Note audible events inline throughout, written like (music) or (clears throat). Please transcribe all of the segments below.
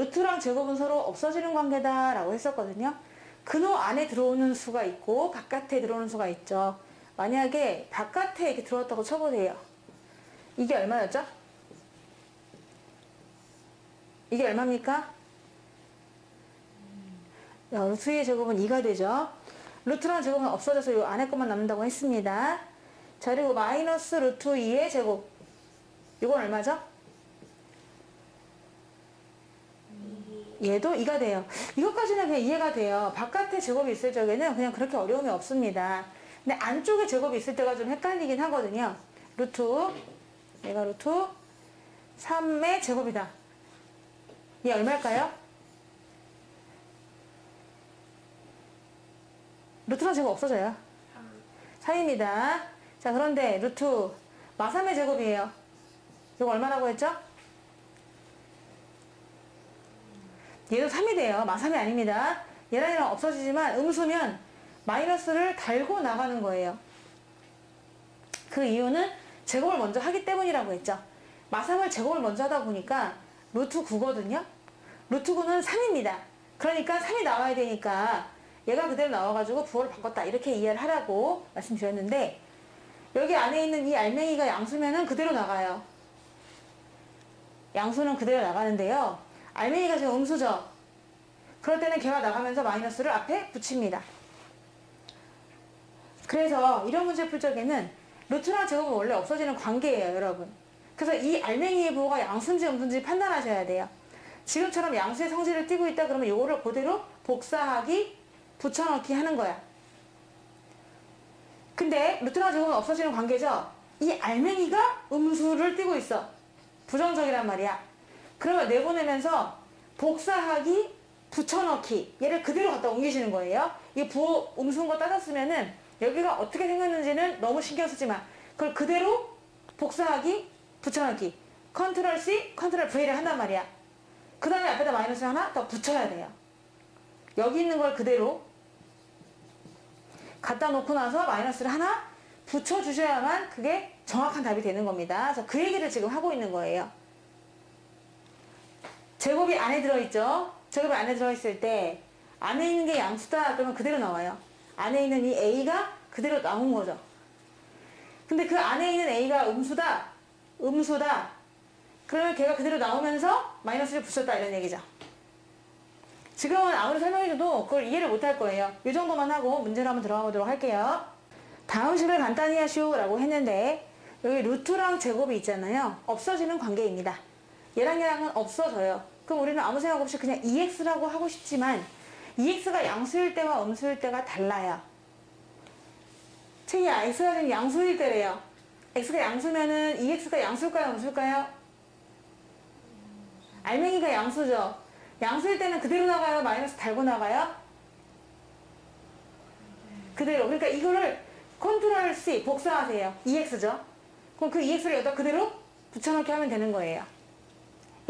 루트랑 제곱은 서로 없어지는 관계다라고 했었거든요. 근호 안에 들어오는 수가 있고 바깥에 들어오는 수가 있죠. 만약에 바깥에 이렇게 들어왔다고 쳐보세요. 이게 얼마였죠? 이게 얼마입니까? 야, 루트의 제곱은 2가 되죠. 루트랑 제곱은 없어져서 이 안에 것만 남는다고 했습니다. 자, 그리고 마이너스 루트 2의 제곱. 이건 얼마죠? 얘도 2가 돼요. 이것까지는 그냥 이해가 돼요. 바깥에 제곱이 있을 적에는 그냥 그렇게 어려움이 없습니다. 근데 안쪽에 제곱이 있을 때가 좀 헷갈리긴 하거든요. 루트, 얘가 루트 3의 제곱이다. 얘 얼마일까요? 루트랑 제곱 없어져요. 3입니다. 자, 그런데 루트 마삼의 제곱이에요. 이거 얼마라고 했죠? 얘도 3이 돼요. 마삼이 아닙니다. 얘랑 얘랑 없어지지만 음수면 마이너스를 달고 나가는 거예요. 그 이유는 제곱을 먼저 하기 때문이라고 했죠. 마삼을 제곱을 먼저 하다 보니까 루트 9거든요. 루트 9는 3입니다. 그러니까 3이 나와야 되니까 얘가 그대로 나와가지고 부호를 바꿨다. 이렇게 이해를 하라고 말씀드렸는데 여기 안에 있는 이 알맹이가 양수면은 그대로 나가요. 양수는 그대로 나가는데요. 알맹이가 지금 음수죠. 그럴 때는 걔가 나가면서 마이너스를 앞에 붙입니다. 그래서 이런 문제 풀 적에는 루트랑 제곱은 원래 없어지는 관계예요, 여러분. 그래서 이 알맹이의 부호가 양수인지 음수인지 판단하셔야 돼요. 지금처럼 양수의 성질을 띠고 있다 그러면 이거를 그대로 복사하기, 붙여넣기 하는 거야. 근데 루트랑 제곱은 없어지는 관계죠? 이 알맹이가 음수를 띠고 있어. 부정적이란 말이야. 그러면 내보내면서 복사하기, 붙여넣기 얘를 그대로 갖다 옮기시는 거예요. 이 부호 음수인 거 따졌으면은 여기가 어떻게 생겼는지는 너무 신경 쓰지 마. 그걸 그대로 복사하기, 붙여넣기. 컨트롤 C, 컨트롤 V를 한단 말이야. 그 다음에 앞에다 마이너스 하나 더 붙여야 돼요. 여기 있는 걸 그대로 갖다 놓고 나서 마이너스를 하나 붙여주셔야만 그게 정확한 답이 되는 겁니다. 그래서 그 얘기를 지금 하고 있는 거예요. 제곱이 안에 들어있죠? 제곱이 안에 들어있을 때 안에 있는 게 양수다 그러면 그대로 나와요. 안에 있는 이 A가 그대로 나온 거죠. 근데 그 안에 있는 A가 음수다, 음수다. 그러면 걔가 그대로 나오면서 마이너스를 붙였다 이런 얘기죠. 지금은 아무리 설명해줘도 그걸 이해를 못할 거예요. 이 정도만 하고 문제로 한번 들어가 보도록 할게요. 다음 식을 간단히 하시오라고 했는데 여기 루트랑 제곱이 있잖아요. 없어지는 관계입니다. 얘랑 얘랑은 없어져요. 그럼 우리는 아무 생각 없이 그냥 EX라고 하고 싶지만 EX가 양수일 때와 음수일 때가 달라요. 책이 지금 양수일 때래요. X가 양수면은 EX가 양수일까요? 음수일까요? 알맹이가 양수죠. 양수일 때는 그대로 나가요? 마이너스 달고 나가요? 그대로. 그러니까 이거를 컨트롤 C 복사하세요. EX죠. 그럼 그 EX를 여기다 그대로 붙여넣기 하면 되는 거예요.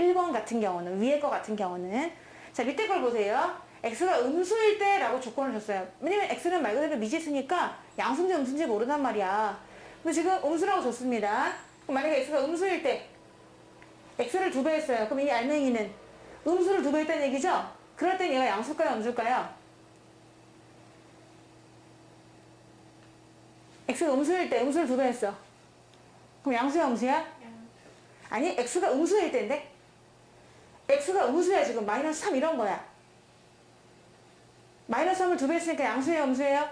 1번 같은 경우는, 위에 거 같은 경우는. 자, 밑에 걸 보세요. x가 음수일 때 라고 조건을 줬어요. 왜냐면 x는 말 그대로 미지수니까 양수인지 음수인지 모른단 말이야. 근데 지금 음수라고 줬습니다. 그럼 만약에 x가 음수일 때, x를 두 배 했어요. 그럼 이 알맹이는 음수를 두 배 했다는 얘기죠? 그럴 땐 얘가 양수일까요? 음수일까요? x가 음수일 때 음수를 두 배 했어. 그럼 양수야, 음수야? 아니, x가 음수일 때인데? X가 음수야, 지금. 마이너스 3 이런 거야. 마이너스 3을 두 배 했으니까 양수예요, 음수예요?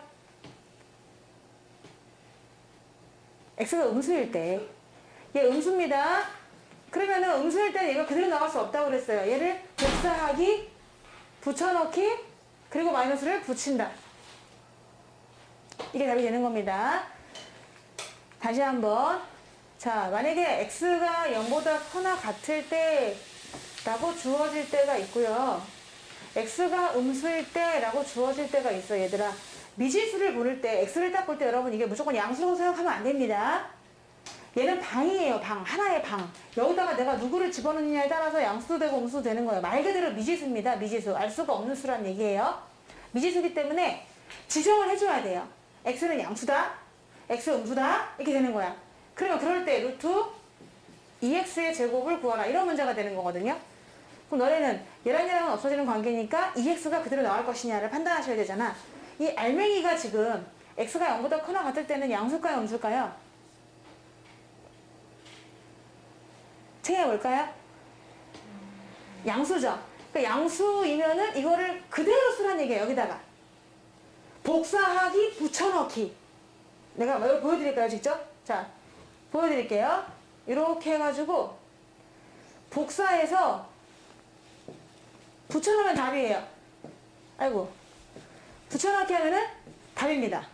x가 음수일 때. 얘 음수입니다. 그러면은 음수일 때 얘가 그대로 나갈 수 없다고 그랬어요. 얘를 복사하기, 붙여넣기, 그리고 마이너스를 붙인다. 이게 답이 되는 겁니다. 다시 한번. 자, 만약에 x가 0보다 커나 같을 때 라고 주어질 때가 있고요. x가 음수일 때 라고 주어질 때가 있어, 얘들아. 미지수를 부를 때, x를 딱 볼 때 여러분 이게 무조건 양수라고 생각하면 안 됩니다. 얘는 방이에요, 방. 하나의 방. 여기다가 내가 누구를 집어넣느냐에 따라서 양수도 되고 음수도 되는 거예요. 말 그대로 미지수입니다, 미지수. 알 수가 없는 수란 얘기예요. 미지수기 때문에 지정을 해줘야 돼요. x는 양수다, x 음수다, 이렇게 되는 거야. 그러면 그럴 때 루트 2x의 제곱을 구하라. 이런 문제가 되는 거거든요. 그럼 너네는 얘랑 얘랑은 없어지는 관계니까 이 x가 그대로 나올 것이냐를 판단하셔야 되잖아. 이 알맹이가 지금 x가 0보다 크나 같을 때는 양수일까요, 음수일까요? 책해 볼까요? 양수죠. 그러니까 양수이면은 이거를 그대로 쓰라는 얘기예요. 여기다가 복사하기, 붙여넣기. 내가 이걸 보여드릴까요, 직접? 자, 보여드릴게요. 이렇게 해가지고 복사해서 붙여넣으면 답이에요. 아이고. 붙여넣기 하면은 답입니다.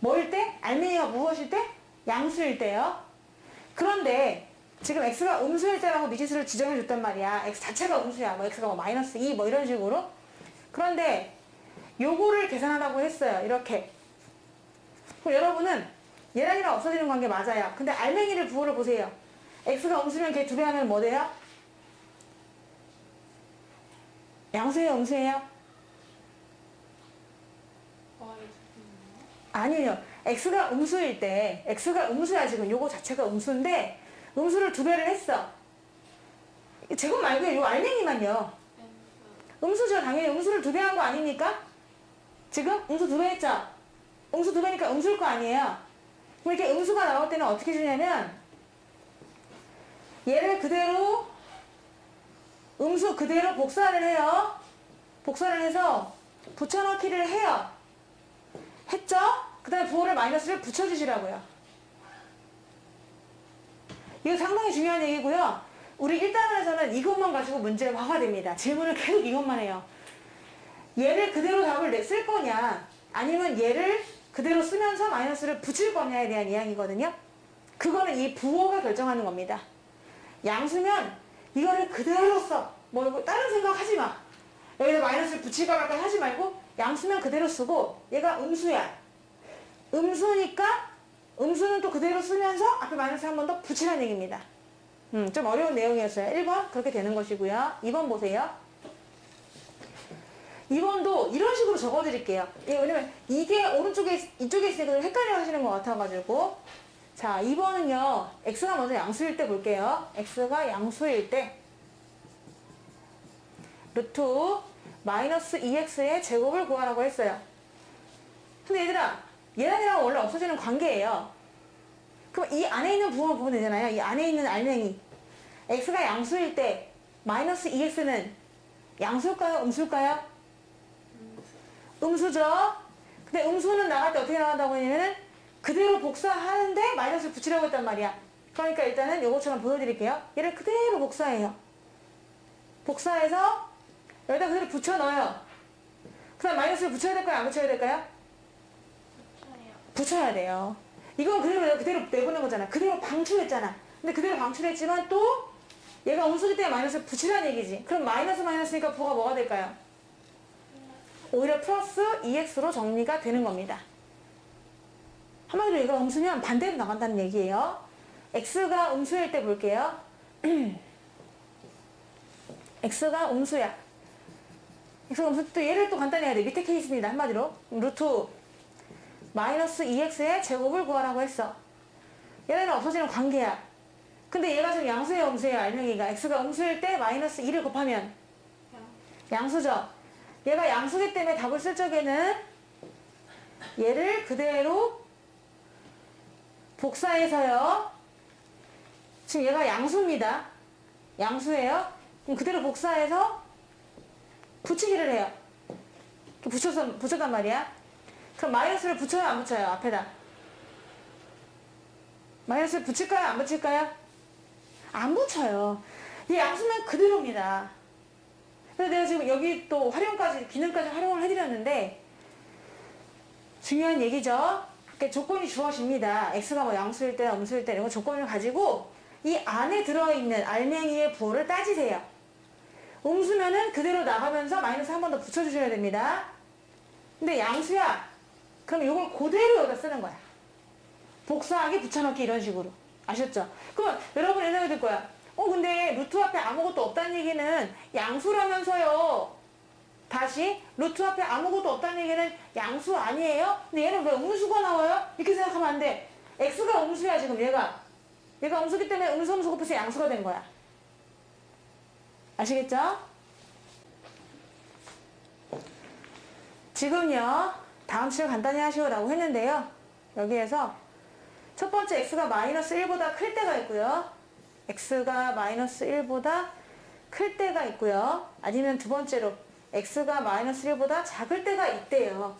뭐일 때? 알맹이가 무엇일 때? 양수일 때요. 그런데 지금 x가 음수일 때라고 미지수를 지정해 줬단 말이야. x 자체가 음수야. 뭐 x가 뭐 마이너스 2 뭐 이런 식으로. 그런데 요거를 계산하라고 했어요. 이렇게. 그럼 여러분은 얘랑 얘랑 없어지는 관계 맞아요. 근데 알맹이를 부호를 보세요. x가 음수면 걔 두 배 하면 뭐 돼요? 양수예요, 음수예요? 아니에요. x가 음수일 때, x가 음수야, 지금. 요거 자체가 음수인데, 음수를 두 배를 했어. 제곱 말고요, 요 알맹이만요. 음수죠, 당연히. 음수를 두 배 한 거 아닙니까? 지금? 음수 두 배 했죠? 음수 두 배니까 음수일 거 아니에요? 이렇게 음수가 나올 때는 어떻게 주냐면, 얘를 그대로, 음수 그대로 복사를 해요. 복사를 해서 붙여넣기를 해요. 했죠? 그 다음에 부호를 마이너스를 붙여주시라고요. 이거 상당히 중요한 얘기고요. 우리 1단원에서는 이것만 가지고 문제를 화가됩니다. 질문을 계속 이것만 해요. 얘를 그대로 답을 내- 쓸 거냐, 아니면 얘를 그대로 쓰면서 마이너스를 붙일 거냐에 대한 이야기거든요. 그거는 이 부호가 결정하는 겁니다. 양수면 이거를 그대로 써. 뭐 이거 다른 생각 하지 마. 여기다 마이너스를 붙일까 말까 하지 말고 양수면 그대로 쓰고 얘가 음수야. 음수니까 음수는 또 그대로 쓰면서 앞에 마이너스 한 번 더 붙이라는 얘기입니다. 음, 좀 어려운 내용이었어요. 1번 그렇게 되는 것이고요. 2번 보세요. 2번도 이런 식으로 적어드릴게요. 예, 왜냐면 이게 오른쪽에 있- 이쪽에 있으니까 좀 헷갈려 하시는 것 같아가지고 자 2번은요. x가 먼저 양수일 때 볼게요. x가 양수일 때 루트 마이너스 2x의 제곱을 구하라고 했어요. 근데 얘들아, 얘랑 얘랑 원래 없어지는 관계예요. 그럼 이 안에 있는 부호를 보면 되잖아요. 이 안에 있는 알맹이. x가 양수일 때 마이너스 2x는 양수일까요? 음수일까요? 음수죠. 근데 음수는 나갈 때 어떻게 나간다고 하냐면은 그대로 복사하는데 마이너스를 붙이라고 했단 말이야. 그러니까 일단은 요것처럼 보여드릴게요. 얘를 그대로 복사해요. 복사해서 여기다 그대로 붙여 넣어요. 그 다음 마이너스를 붙여야 될까요? 안 붙여야 될까요? 붙여야 돼요. 이건 그대로 그대로 내보낸 거잖아. 그대로 방출했잖아. 근데 그대로 방출했지만 또 얘가 음수기 때문에 마이너스를 붙이라는 얘기지. 그럼 마이너스 마이너스니까 부가 뭐가 될까요? 오히려 플러스 2x로 정리가 되는 겁니다. 한마디로 얘가 음수면 반대로 나간다는 얘기예요. x가 음수일 때 볼게요. (clears throat) x가 음수야. x가 음수 또 얘를 또 간단히 해야 돼. 밑에 케이스입니다. 한마디로. 루트 마이너스 2x의 제곱을 구하라고 했어. 얘네는 없어지는 관계야. 근데 얘가 지금 양수예요, 음수예요, 알맹이가. x가 음수일 때 마이너스 2를 곱하면 양수죠. 얘가 양수기 때문에 답을 쓸 적에는 얘를 그대로 복사해서요. 지금 얘가 양수입니다. 양수예요. 그럼 그대로 복사해서 붙이기를 해요. 붙여서, 붙였단 말이야. 그럼 마이너스를 붙여요, 안 붙여요? 앞에다. 마이너스를 붙일까요, 안 붙일까요? 안 붙여요. 이 양수면 그대로입니다. 그래서 내가 지금 여기 또 활용까지, 기능까지 활용을 해드렸는데, 중요한 얘기죠. 그러니까 조건이 주어집니다. x가 뭐 양수일 때, 음수일 때 이런 거 조건을 가지고 이 안에 들어있는 알맹이의 부호를 따지세요. 음수면은 그대로 나가면서 마이너스 한 번 더 붙여주셔야 됩니다. 근데 양수야. 그럼 이걸 그대로 여기다 쓰는 거야. 복사하기, 붙여넣기 이런 식으로. 아셨죠? 그러면 여러분 이 생각이 들 거야. 어, 근데 루트 앞에 아무것도 없다는 얘기는 양수라면서요. 다시 루트 앞에 아무것도 없다는 얘기는 양수 아니에요? 근데 얘는 왜 음수가 나와요? 이렇게 생각하면 안 돼. x가 음수야 지금 얘가. 얘가 음수기 때문에 음수 음수 곱해서 양수가 된 거야. 아시겠죠? 지금요, 다음 식을 간단히 하시오라고 했는데요. 여기에서 첫 번째 x가 마이너스 1보다 클 때가 있고요. X가 마이너스 1보다 클 때가 있고요. 아니면 두 번째로 x가 마이너스 1보다 작을 때가 있대요.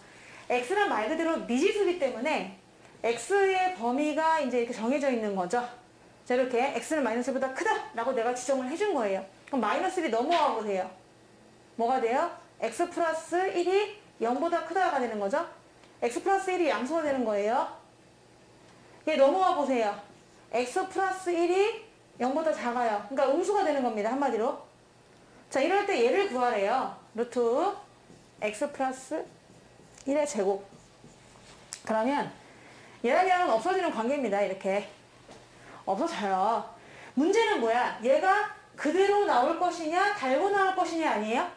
x란 말 그대로 미지수기 때문에 x의 범위가 이제 이렇게 정해져 있는 거죠. 자, 이렇게 x는 마이너스 1보다 크다라고 내가 지정을 해준 거예요. 그럼 마이너스 1이 넘어가 보세요. 뭐가 돼요? x 플러스 1이 0보다 크다가 되는 거죠. x 플러스 1이 양수가 되는 거예요. 얘 넘어가 보세요. x 플러스 1이 0보다 작아요. 그러니까 음수가 되는 겁니다. 한마디로. 자, 이럴 때 얘를 구하래요. 루트 x 플러스 1의 제곱. 그러면 얘랑 얘랑은 없어지는 관계입니다. 이렇게. 없어져요. 문제는 뭐야? 얘가 그대로 나올 것이냐, 달고 나올 것이냐 아니에요?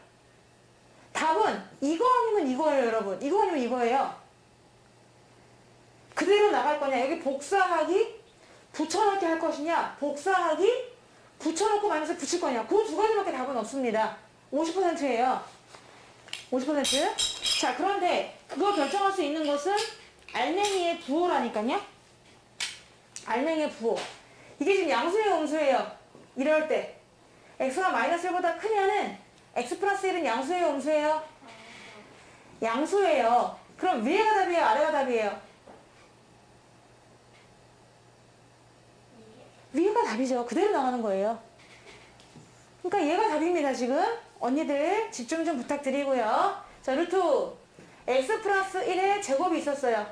답은 이거 아니면 이거예요, 여러분. 이거 아니면 이거예요. 그대로 나갈 거냐, 여기 복사하기, 붙여넣기 할 것이냐, 복사하기, 붙여넣고 마이너스 붙일 거냐. 그 두 가지밖에 답은 없습니다. 50%예요. 50%. 자, 그런데 그거 결정할 수 있는 것은 알맹이의 부호라니까요. 알맹이의 부호. 이게 지금 양수예요, 음수예요? 이럴 때. x가 마이너스 1보다 크면은 x 플러스 1은 양수예요, 음수예요? 양수예요. 그럼 위에가 답이에요, 아래가 답이에요? 위에가 답이죠. 그대로 나가는 거예요. 그러니까 얘가 답입니다, 지금. 언니들 집중 좀 부탁드리고요. 자, 루트 x 플러스 1의 제곱이 있었어요.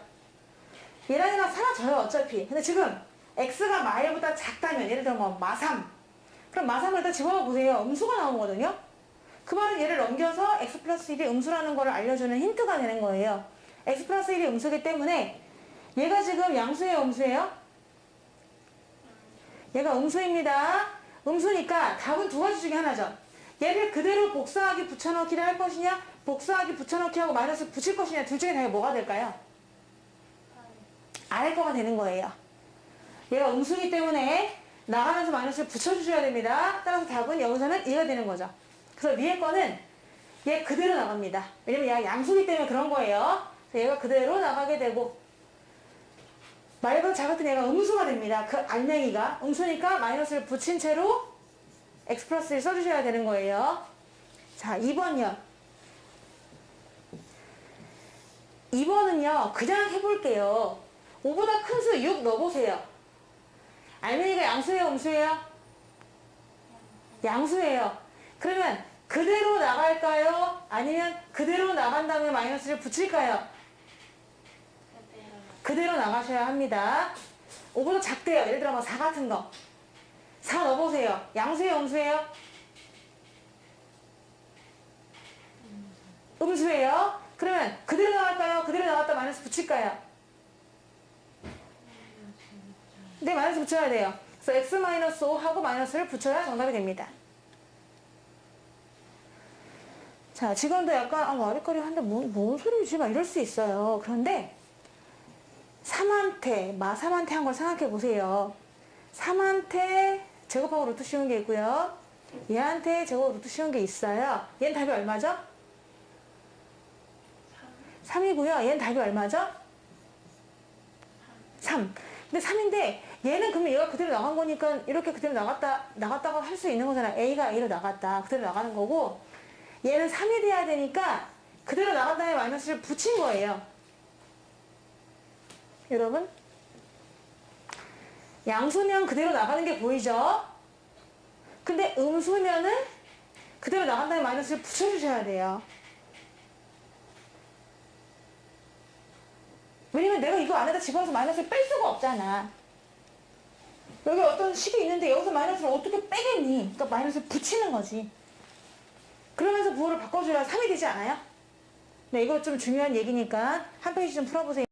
얘랑 얘랑 사라져요, 어차피. 근데 지금 x가 마일보다 작다면, 예를 들어 뭐 마3. 그럼 마3을 일단 집어넣어 보세요. 음수가 나오거든요. 그 말은 얘를 넘겨서 x 플러스 1이 음수라는 걸 알려주는 힌트가 되는 거예요. x 플러스 1이 음수기 때문에 얘가 지금 양수예요, 음수예요? 얘가 음수입니다. 음수니까 답은 두 가지 중에 하나죠. 얘를 그대로 복사하기 붙여넣기를 할 것이냐, 복사하기 붙여넣기 하고 마이너스 붙일 것이냐, 둘 중에 답이 뭐가 될까요? 아래 거가 되는 거예요. 얘가 음수기 때문에 나가면서 마이너스를 붙여주셔야 됩니다. 따라서 답은 여기서는 얘가 되는 거죠. 그래서 위에 거는 얘 그대로 나갑니다. 왜냐면 얘가 양수기 때문에 그런 거예요. 얘가 그대로 나가게 되고 말보다 작았던 얘가 음수가 됩니다. 그 알맹이가 음수니까 마이너스를 붙인 채로 x 플러스를 써주셔야 되는 거예요. 자, 2번요. 2번은요, 그냥 해볼게요. 5보다 큰 수 6 넣어보세요. 알맹이가 양수예요, 음수예요? 양수예요. 그러면 그대로 나갈까요? 아니면 그대로 나간 다음에 마이너스를 붙일까요? 그대로 나가셔야 합니다. 5보다 작대요. 예를 들어 뭐4 같은 거. 4 넣어보세요. 양수예요, 음수예요? 음수예요. 그러면 그대로 나갈까요? 그대로 나갔다 마이너스 붙일까요? 네, 마이너스 붙여야 돼요. 그래서 x 마이너스 5 하고 마이너스를 붙여야 정답이 됩니다. 자, 지금도 약간 아, 와리거리 한데 뭔, 뭔 소리지? 막 이럴 수 있어요. 그런데 3한테, 마 3한테 한 걸 생각해 보세요. 3한테 제곱하고 루트 씌운 게 있고요. 얘한테 제곱 루트 씌운 게 있어요. 얘는 답이 얼마죠? 3 이고요. 얘는 답이 얼마죠? 3. 근데 3인데 얘는 그러면 얘가 그대로 나간 거니까 이렇게 그대로 나갔다 나갔다고 할 수 있는 거잖아. A가 A로 나갔다. 그대로 나가는 거고 얘는 3이 돼야 되니까 그대로 나간 다음에 마이너스를 붙인 거예요. 여러분? 양수면 그대로 나가는 게 보이죠? 근데 음수면은 그대로 나간 다음에 마이너스를 붙여주셔야 돼요. 왜냐면 내가 이거 안에다 집어넣어서 마이너스를 뺄 수가 없잖아. 여기 어떤 식이 있는데 여기서 마이너스를 어떻게 빼겠니? 그러니까 마이너스를 붙이는 거지. 그러면서 부호를 바꿔줘야 3이 되지 않아요? 네, 이거 좀 중요한 얘기니까 한 페이지 좀 풀어보세요.